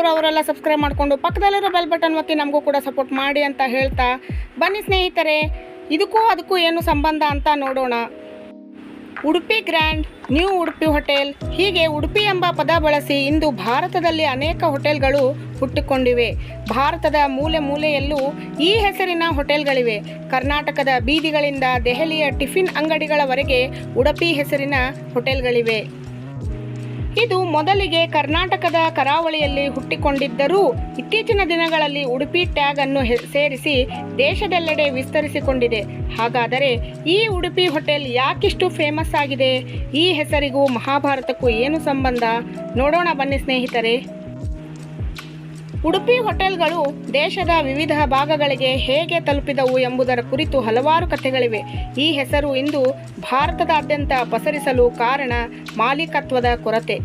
ಇದ್ರು ಅವರೆಲ್ಲ ಸಬ್ಸ್ಕ್ರೈಬ್ ಮಾಡಿಕೊಂಡು ಪಕ್ಕದಲ್ಲಿರೋ ಬೆಲ್ ಬಟನ್ ಒತ್ತಿ ನಮಗೂ ಕೂಡ ಸಪೋರ್ಟ್ ಮಾಡಿ ಅಂತ ಹೇಳ್ತಾ ಬನ್ನಿ ಸ್ನೇಹಿತರೆ, ಇದಕ್ಕೂ ಅದಕ್ಕೂ ಏನು ಸಂಬಂಧ ಅಂತ ನೋಡೋಣ. Udupi grand, new Udupi hotel, ಹೀಗೆ ಉಡುಪಿ ಎಂಬ ಪದ ಬಳಸಿ ಇಂದು ಭಾರತದಲ್ಲಿ ಅನೇಕ ಹೋಟೆಲ್ಗಳು ಹುಟ್ಟಿಕೊಂಡಿವೆ. ಭಾರತದ ಮೂಲೆ ಮೂಲೆಯಲ್ಲೂ ಈ ಹೆಸರಿನ ಹೋಟೆಲ್ಗಳಿವೆ. ಕರ್ನಾಟಕದ ಬೀದಿಗಳಿಂದ ದೆಹಲಿಯ ಟಿಫಿನ್ ಅಂಗಡಿಗಳವರೆಗೆ ಉಡುಪಿ ಹೆಸರಿನ ಹೋಟೆಲ್ಗಳಿವೆ. ಇದು ಮೊದಲಿಗೆ ಕರ್ನಾಟಕದ ಕರಾವಳಿಯಲ್ಲಿ ಹುಟ್ಟಿಕೊಂಡಿದ್ದರೂ ಇತ್ತೀಚಿನ ದಿನಗಳಲ್ಲಿ ಉಡುಪಿ ಟ್ಯಾಗ್ ಅನ್ನು ಸೇರಿಸಿ ದೇಶದೆಲ್ಲೆಡೆ ವಿಸ್ತರಿಸಿಕೊಂಡಿದೆ. ಹಾಗಾದರೆ ಈ ಉಡುಪಿ ಹೋಟೆಲ್ ಯಾಕಿಷ್ಟು ಫೇಮಸ್ ಆಗಿದೆ? ಈ ಹೆಸರಿಗೂ ಮಹಾಭಾರತಕ್ಕೂ ಏನು ಸಂಬಂಧ? ನೋಡೋಣ ಬನ್ನಿ ಸ್ನೇಹಿತರೆ. ಉಡುಪಿ ಹೋಟೆಲ್ಗಳು ದೇಶದ ವಿವಿಧ ಭಾಗಗಳಿಗೆ ಹೇಗೆ ತಲುಪಿದವು ಎಂಬುದರ ಕುರಿತು ಹಲವಾರು ಕಥೆಗಳಿವೆ. ಈ ಹೆಸರು ಇಂದು ಭಾರತದಾದ್ಯಂತ ಪಸರಿಸಲು ಕಾರಣ ಮಾಲೀಕತ್ವದ ಕೊರತೆ.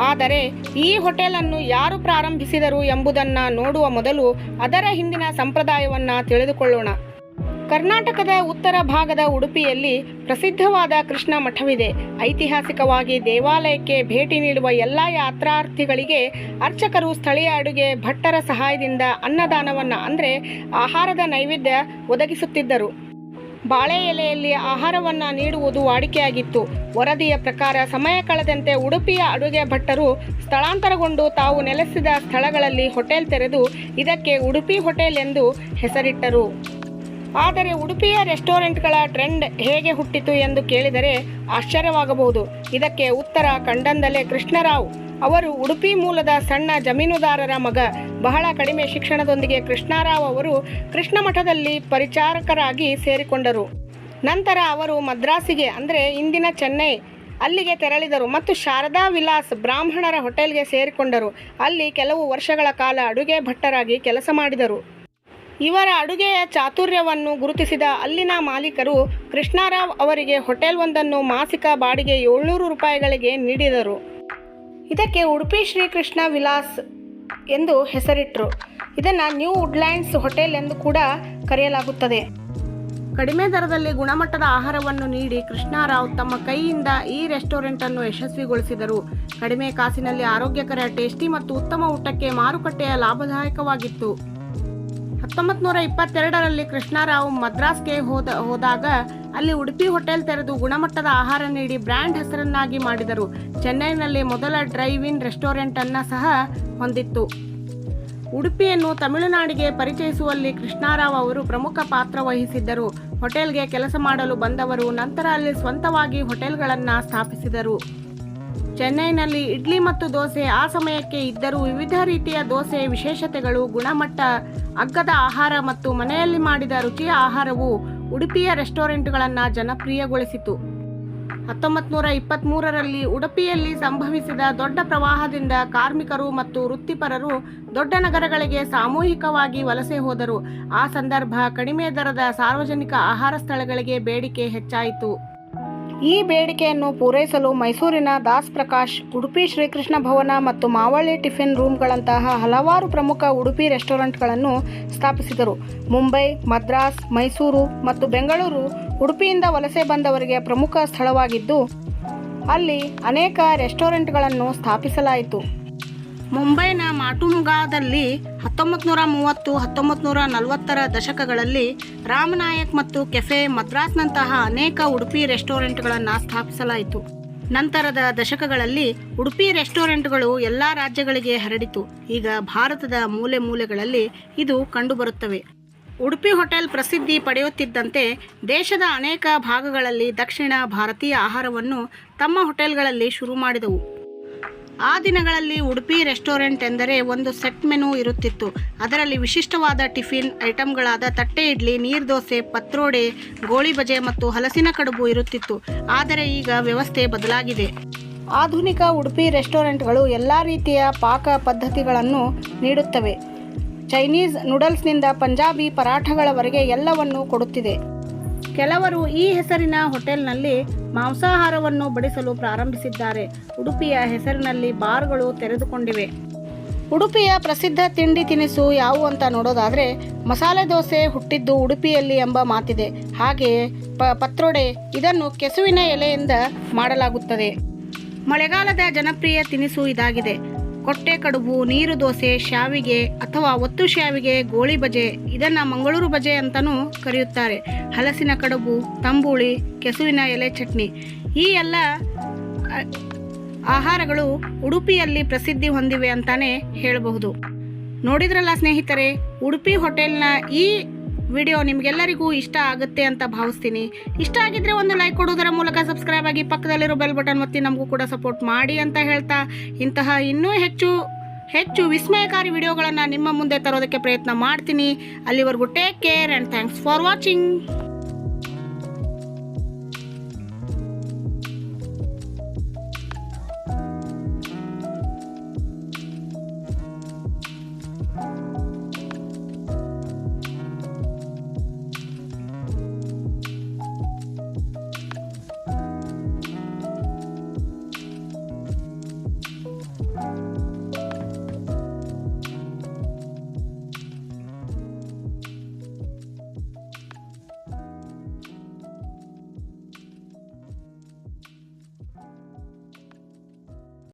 ಆದರೆ ಈ ಹೋಟೆಲನ್ನು ಯಾರು ಪ್ರಾರಂಭಿಸಿದರು ಎಂಬುದನ್ನು ನೋಡುವ ಮೊದಲು ಅದರ ಹಿಂದಿನ ಸಂಪ್ರದಾಯವನ್ನು ತಿಳಿದುಕೊಳ್ಳೋಣ. ಕರ್ನಾಟಕದ ಉತ್ತರ ಭಾಗದ ಉಡುಪಿಯಲ್ಲಿ ಪ್ರಸಿದ್ಧವಾದ ಕೃಷ್ಣ ಮಠವಿದೆ. ಐತಿಹಾಸಿಕವಾಗಿ ದೇವಾಲಯಕ್ಕೆ ಭೇಟಿ ನೀಡುವ ಎಲ್ಲ ಯಾತ್ರಾರ್ಥಿಗಳಿಗೆ ಅರ್ಚಕರು ಸ್ಥಳೀಯ ಅಡುಗೆ, ಭಟ್ಟರ ಸಹಾಯದಿಂದ ಅನ್ನದಾನವನ್ನು ಅಂದರೆ ಆಹಾರದ ನೈವೇದ್ಯ ಒದಗಿಸುತ್ತಿದ್ದರು. ಬಾಳೆ ಎಲೆಯಲ್ಲಿ ಆಹಾರವನ್ನು ನೀಡುವುದು ವಾಡಿಕೆಯಾಗಿತ್ತು. ವರದಿಯ ಪ್ರಕಾರ ಸಮಯ ಕಳೆದಂತೆ ಉಡುಪಿಯ ಅಡುಗೆ ಭಟ್ಟರು ಸ್ಥಳಾಂತರಗೊಂಡು ತಾವು ನೆಲೆಸಿದ ಸ್ಥಳಗಳಲ್ಲಿ ಹೋಟೆಲ್ ತೆರೆದು ಇದಕ್ಕೆ ಉಡುಪಿ ಹೋಟೆಲ್ ಎಂದು ಹೆಸರಿಟ್ಟರು. ಆದರೆ ಉಡುಪಿಯ ರೆಸ್ಟೋರೆಂಟ್ಗಳ ಟ್ರೆಂಡ್ ಹೇಗೆ ಹುಟ್ಟಿತು ಎಂದು ಕೇಳಿದರೆ ಆಶ್ಚರ್ಯವಾಗಬಹುದು. ಇದಕ್ಕೆ ಉತ್ತರ ಕಂಡಂದಲೇ ಕೃಷ್ಣರಾವ್. ಅವರು ಉಡುಪಿ ಮೂಲದ ಸಣ್ಣ ಜಮೀನುದಾರರ ಮಗ. ಬಹಳ ಕಡಿಮೆ ಶಿಕ್ಷಣದೊಂದಿಗೆ ಕೃಷ್ಣರಾವ್ ಅವರು ಕೃಷ್ಣ ಮಠದಲ್ಲಿ ಪರಿಚಾರಕರಾಗಿ ಸೇರಿಕೊಂಡರು. ನಂತರ ಅವರು ಮದ್ರಾಸಿಗೆ, ಅಂದರೆ ಇಂದಿನ ಚೆನ್ನೈ, ಅಲ್ಲಿಗೆ ತೆರಳಿದರು ಮತ್ತು ಶಾರದಾ ವಿಲಾಸ್ ಬ್ರಾಹ್ಮಣರ ಹೋಟೆಲ್ಗೆ ಸೇರಿಕೊಂಡರು. ಅಲ್ಲಿ ಕೆಲವು ವರ್ಷಗಳ ಕಾಲ ಅಡುಗೆ ಭಟ್ಟರಾಗಿ ಕೆಲಸ ಮಾಡಿದರು. ಇವರ ಅಡುಗೆಯ ಚಾತುರ್ಯವನ್ನು ಗುರುತಿಸಿದ ಅಲ್ಲಿನ ಮಾಲೀಕರು ಕೃಷ್ಣಾರಾವ್ ಅವರಿಗೆ ಹೋಟೆಲ್ ಒಂದನ್ನು ಮಾಸಿಕ ಬಾಡಿಗೆ ಏಳ್ನೂರು ರೂಪಾಯಿಗಳಿಗೆ ನೀಡಿದರು. ಇದಕ್ಕೆ ಉಡುಪಿ ಶ್ರೀಕೃಷ್ಣ ವಿಲಾಸ್ ಎಂದು ಹೆಸರಿಟ್ಟರು ಇದನ್ನು ನ್ಯೂ ವುಡ್ಲ್ಯಾಂಡ್ಸ್ ಹೋಟೆಲ್ ಎಂದು ಕೂಡ ಕರೆಯಲಾಗುತ್ತದೆ. ಕಡಿಮೆ ದರದಲ್ಲಿ ಗುಣಮಟ್ಟದ ಆಹಾರವನ್ನು ನೀಡಿ ಕೃಷ್ಣಾರಾವ್ ತಮ್ಮ ಕೈಯಿಂದ ಈ ರೆಸ್ಟೋರೆಂಟ್ ಅನ್ನು ಯಶಸ್ವಿಗೊಳಿಸಿದರು. ಕಡಿಮೆ ಕಾಸಿನಲ್ಲಿ ಆರೋಗ್ಯಕರ, ಟೇಸ್ಟಿ ಮತ್ತು ಉತ್ತಮ ಊಟಕ್ಕೆ ಮಾರುಕಟ್ಟೆಯ ಲಾಭದಾಯಕವಾಗಿತ್ತು. ಹತ್ತೊಂಬತ್ತು ನೂರ ಇಪ್ಪತ್ತೆರಡರಲ್ಲಿ ಕೃಷ್ಣರಾವ್ ಮದ್ರಾಸ್ಗೆ ಹೋದ, ಹೋದಾಗ ಅಲ್ಲಿ ಉಡುಪಿ ಹೋಟೆಲ್ ತೆರೆದು ಗುಣಮಟ್ಟದ ಆಹಾರ ನೀಡಿ ಬ್ರ್ಯಾಂಡ್ ಹೆಸರನ್ನಾಗಿ ಮಾಡಿದರು. ಚೆನ್ನೈನಲ್ಲಿ ಮೊದಲ ಡ್ರೈವ್ ಇನ್ ರೆಸ್ಟೋರೆಂಟ್ ಅನ್ನ ಸಹ ಹೊಂದಿತ್ತು. ಉಡುಪಿಯನ್ನು ತಮಿಳುನಾಡಿಗೆ ಪರಿಚಯಿಸುವಲ್ಲಿ ಕೃಷ್ಣಾರಾವ್ ಅವರು ಪ್ರಮುಖ ಪಾತ್ರ ವಹಿಸಿದ್ದರು. ಹೋಟೆಲ್ಗೆ ಕೆಲಸ ಮಾಡಲು ಬಂದವರು ನಂತರ ಅಲ್ಲಿ ಸ್ವಂತವಾಗಿ ಹೋಟೆಲ್ಗಳನ್ನು ಸ್ಥಾಪಿಸಿದರು. ಚೆನ್ನೈನಲ್ಲಿ ಇಡ್ಲಿ ಮತ್ತು ದೋಸೆ ಆ ಸಮಯಕ್ಕೆ ಇದ್ದರೂ ವಿವಿಧ ರೀತಿಯ ದೋಸೆ ವಿಶೇಷತೆಗಳು, ಗುಣಮಟ್ಟ, ಅಗ್ಗದ ಆಹಾರ ಮತ್ತು ಮನೆಯಲ್ಲಿ ಮಾಡಿದ ರುಚಿಯ ಆಹಾರವು ಉಡುಪಿಯ ರೆಸ್ಟೋರೆಂಟ್ಗಳನ್ನು ಜನಪ್ರಿಯಗೊಳಿಸಿತು. ಹತ್ತೊಂಬತ್ತು ನೂರ ಇಪ್ಪತ್ತ್ಮೂರರಲ್ಲಿ ಉಡುಪಿಯಲ್ಲಿ ಸಂಭವಿಸಿದ ದೊಡ್ಡ ಪ್ರವಾಹದಿಂದ ಕಾರ್ಮಿಕರು ಮತ್ತು ವೃತ್ತಿಪರರು ದೊಡ್ಡ ನಗರಗಳಿಗೆ ಸಾಮೂಹಿಕವಾಗಿ ವಲಸೆ ಹೋದರು. ಆ ಸಂದರ್ಭ ಕಡಿಮೆ ದರದ ಸಾರ್ವಜನಿಕ ಆಹಾರ ಸ್ಥಳಗಳಿಗೆ ಬೇಡಿಕೆ ಹೆಚ್ಚಾಯಿತು. ಈ ಬೇಡಿಕೆಯನ್ನು ಪೂರೈಸಲು ಮೈಸೂರಿನ ದಾಸ್ ಪ್ರಕಾಶ್, ಉಡುಪಿ ಶ್ರೀಕೃಷ್ಣ ಭವನ ಮತ್ತು ಮಾವಳ್ಳಿ ಟಿಫಿನ್ ರೂಮ್ಗಳಂತಹ ಹಲವಾರು ಪ್ರಮುಖ ಉಡುಪಿ ರೆಸ್ಟೋರೆಂಟ್ಗಳನ್ನು ಸ್ಥಾಪಿಸಿದರು. ಮುಂಬೈ, ಮದ್ರಾಸ್, ಮೈಸೂರು ಮತ್ತು ಬೆಂಗಳೂರು ಉಡುಪಿಯಿಂದ ವಲಸೆ ಬಂದವರಿಗೆ ಪ್ರಮುಖ ಸ್ಥಳವಾಗಿದ್ದು, ಅಲ್ಲಿ ಅನೇಕ ರೆಸ್ಟೋರೆಂಟ್ಗಳನ್ನು ಸ್ಥಾಪಿಸಲಾಯಿತು. ಮುಂಬೈನ ಮಾಟುಂಗಾದಲ್ಲಿ ಹತ್ತೊಂಬತ್ತು ನೂರ ಮೂವತ್ತು ಹತ್ತೊಂಬತ್ತು ನೂರ ನಲವತ್ತರ ದಶಕಗಳಲ್ಲಿ ರಾಮನಾಯಕ್ ಮತ್ತು ಕೆಫೆ ಮದ್ರಾಸ್ನಂತಹ ಅನೇಕ ಉಡುಪಿ ರೆಸ್ಟೋರೆಂಟ್ಗಳನ್ನು ಸ್ಥಾಪಿಸಲಾಯಿತು. ನಂತರದ ದಶಕಗಳಲ್ಲಿ ಉಡುಪಿ ರೆಸ್ಟೋರೆಂಟ್ಗಳು ಎಲ್ಲ ರಾಜ್ಯಗಳಿಗೆ ಹರಡಿತು. ಈಗ ಭಾರತದ ಮೂಲೆ ಮೂಲೆಗಳಲ್ಲಿ ಇದು ಕಂಡುಬರುತ್ತವೆ. ಉಡುಪಿ ಹೋಟೆಲ್ ಪ್ರಸಿದ್ಧಿ ಪಡೆಯುತ್ತಿದ್ದಂತೆ ದೇಶದ ಅನೇಕ ಭಾಗಗಳಲ್ಲಿ ದಕ್ಷಿಣ ಭಾರತೀಯ ಆಹಾರವನ್ನು ತಮ್ಮ ಹೋಟೆಲ್ಗಳಲ್ಲಿ ಶುರು ಮಾಡಿದವು. ಆ ದಿನಗಳಲ್ಲಿ ಉಡುಪಿ ರೆಸ್ಟೋರೆಂಟ್ ಎಂದರೆ ಒಂದು ಸೆಟ್ ಮೆನು ಇರುತ್ತಿತ್ತು. ಅದರಲ್ಲಿ ವಿಶಿಷ್ಟವಾದ ಟಿಫಿನ್ ಐಟಮ್ಗಳಾದ ತಟ್ಟೆ ಇಡ್ಲಿ, ನೀರು ದೋಸೆ, ಪತ್ರೋಡೆ, ಗೋಳಿ ಬಜೆ ಮತ್ತು ಹಲಸಿನ ಕಡುಬು ಇರುತ್ತಿತ್ತು. ಆದರೆ ಈಗ ವ್ಯವಸ್ಥೆ ಬದಲಾಗಿದೆ. ಆಧುನಿಕ ಉಡುಪಿ ರೆಸ್ಟೋರೆಂಟ್ಗಳು ಎಲ್ಲ ರೀತಿಯ ಪಾಕ ಪದ್ಧತಿಗಳನ್ನು ನೀಡುತ್ತವೆ. ಚೈನೀಸ್ ನೂಡಲ್ಸ್ನಿಂದ ಪಂಜಾಬಿ ಪರಾಠಗಳವರೆಗೆ ಎಲ್ಲವನ್ನೂ ಕೊಡುತ್ತಿದೆ. ಕೆಲವರು ಈ ಹೆಸರಿನ ಹೋಟೆಲ್ನಲ್ಲಿ ಮಾಂಸಾಹಾರವನ್ನು ಬಡಿಸಲು ಪ್ರಾರಂಭಿಸಿದ್ದಾರೆ. ಉಡುಪಿಯ ಹೆಸರಿನಲ್ಲಿ ಬಾರ್ಗಳು ತೆರೆದುಕೊಂಡಿವೆ. ಉಡುಪಿಯ ಪ್ರಸಿದ್ಧ ತಿಂಡಿ ತಿನಿಸು ಯಾವುವು ಅಂತ ನೋಡೋದಾದರೆ, ಮಸಾಲೆ ದೋಸೆ ಹುಟ್ಟಿದ್ದು ಉಡುಪಿಯಲ್ಲಿ ಎಂಬ ಮಾತಿದೆ. ಹಾಗೆಯೇ ಪ, ಪತ್ರೊಡೆ ಇದನ್ನು ಕೆಸುವಿನ ಎಲೆಯಿಂದ ಮಾಡಲಾಗುತ್ತದೆ. ಮಳೆಗಾಲದ ಜನಪ್ರಿಯ ತಿನಿಸು ಇದಾಗಿದೆ. ಕೊಟ್ಟೆ ಕಡುಬು, ನೀರು ದೋಸೆ, ಶಾವಿಗೆ ಅಥವಾ ಒತ್ತು ಶಾವಿಗೆ, ಗೋಳಿ ಬಜೆ, ಇದನ್ನು ಮಂಗಳೂರು ಬಜೆ ಅಂತಲೂ ಕರೆಯುತ್ತಾರೆ. ಹಲಸಿನ ಕಡುಬು, ತಂಬುಳಿ, ಕೆಸುವಿನ ಎಲೆ ಚಟ್ನಿ. ಈ ಎಲ್ಲ ಆಹಾರಗಳು ಉಡುಪಿಯಲ್ಲಿ ಪ್ರಸಿದ್ಧಿ ಹೊಂದಿವೆ ಅಂತಾನೆ ಹೇಳಬಹುದು. ನೋಡಿದ್ರಲ್ಲ ಸ್ನೇಹಿತರೆ, ಉಡುಪಿ ಹೋಟೆಲ್ನ ಈ ವಿಡಿಯೋ ನಿಮಗೆಲ್ಲರಿಗೂ ಇಷ್ಟ ಆಗುತ್ತೆ ಅಂತ ಭಾವಿಸ್ತೀನಿ. ಇಷ್ಟ ಆಗಿದ್ರೆ ಒಂದು ಲೈಕ್ ಕೊಡೋದರ ಮೂಲಕ ಸಬ್ಸ್ಕ್ರೈಬ್ ಆಗಿ ಪಕ್ಕದಲ್ಲಿರೋ ಬೆಲ್ ಬಟನ್ ಒತ್ತಿ ನಮಗೂ ಕೂಡ ಸಪೋರ್ಟ್ ಮಾಡಿ ಅಂತ ಹೇಳ್ತಾ ಇಂತಹ ಇನ್ನೂ ಹೆಚ್ಚು ಹೆಚ್ಚು ವಿಸ್ಮಯಕಾರಿ ವಿಡಿಯೋಗಳನ್ನು ನಿಮ್ಮ ಮುಂದೆ ತರೋದಕ್ಕೆ ಪ್ರಯತ್ನ ಮಾಡ್ತೀನಿ. ಅಲ್ಲಿವರೆಗೂ take care and thanks for watching